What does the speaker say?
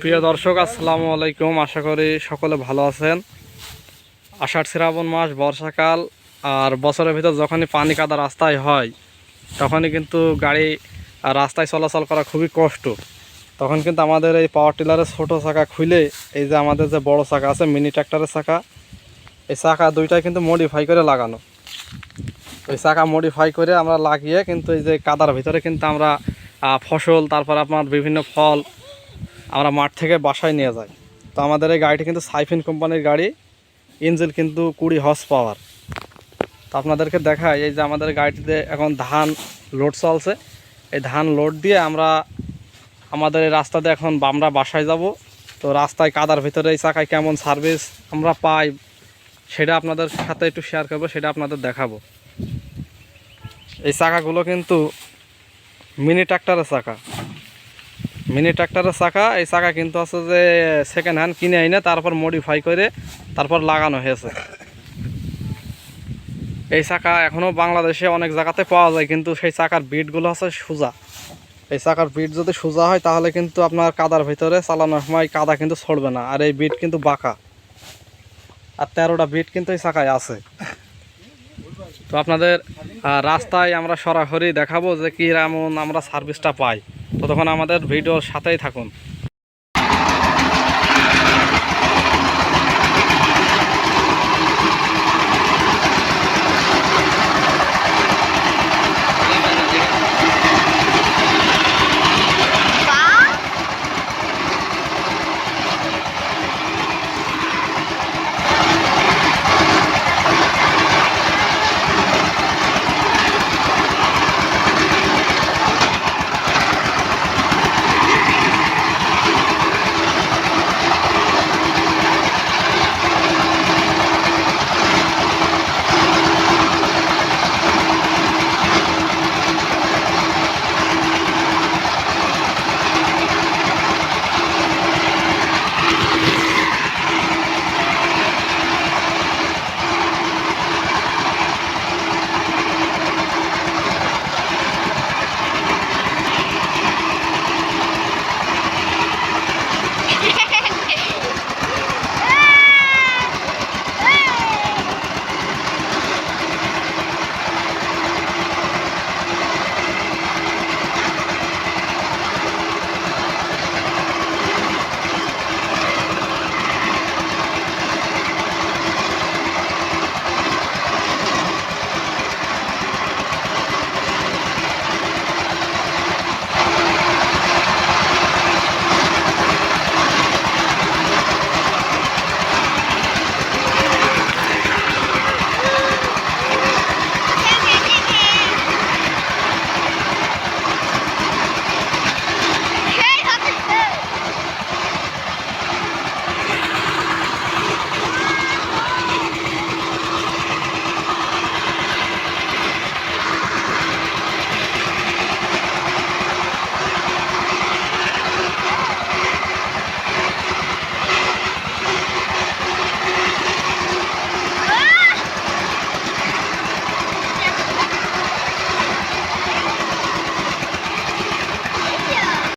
প্রিয় দর্শক, আসসালামু আলাইকুম। আশা করি সকলে ভালো আছেন। আষাঢ় শ্রাবণ মাস, বর্ষাকাল, আর বছরের ভিতর যখনই পানি কাদা রাস্তায় হয়, তখনই কিন্তু গাড়ি রাস্তায় চলাচল করা খুবই কষ্ট। তখন কিন্তু আমাদের এই পাওয়ার টিলারের ছোটো চাকা খুলে, এই যে আমাদের যে বড় চাকা আছে মিনি ট্র্যাক্টরের চাকা, এই চাকা দুইটাই কিন্তু মডিফাই করে লাগানো। ওই চাকা মডিফাই করে আমরা লাগিয়ে কিন্তু এই যে কাদার ভিতরে কিন্তু আমরা ফসল, তারপর আপনার বিভিন্ন ফল আমরা মাঠ থেকে বাসায় নিয়ে যাই। তো আমাদের এই গাড়িটি কিন্তু সাইফিন কোম্পানির গাড়ি। ইঞ্জিন কিন্তু কুড়ি হর্স পাওয়ার তো আপনাদেরকে দেখাই, এই যে আমাদের গাড়িটিতে এখন ধান লোড চলছে। এই ধান লোড দিয়ে আমরা আমাদের এই রাস্তাতে এখন আমরা বাসায় যাব। তো রাস্তায় কাদার ভিতরে এই চাকায় কেমন সার্ভিস আমরা পাই সেটা আপনাদের সাথে একটু শেয়ার করব, সেটা আপনাদের দেখাবো। এই চাকাগুলো কিন্তু মিনি ট্রাক্টরের চাকা। মিনি ট্রাক্টরের চাকা, এই চাকা কিন্তু আছে যে সেকেন্ড হ্যান্ড কিনে এনে তারপর মডিফাই করে তারপর লাগানো হয়েছে। এই চাকা এখনও বাংলাদেশে অনেক জায়গাতে পাওয়া যায়, কিন্তু সেই চাকার বিটগুলো আছে সোজা। এই চাকার বিট যদি সোজা হয়, তাহলে কিন্তু আপনার কাদার ভিতরে চালানোর সময় কাদা কিন্তু ছড়বে না, আর এই বিট কিন্তু বাঁকা। আর তেরোটা বিট কিন্তু এই চাকায় আছে। তো আপনাদের রাস্তায় আমরা সরাসরি দেখাবো যে কী এমন আমরা সার্ভিসটা পাই। তো তখন আমাদের ভিডিওর সাথেই থাকুন।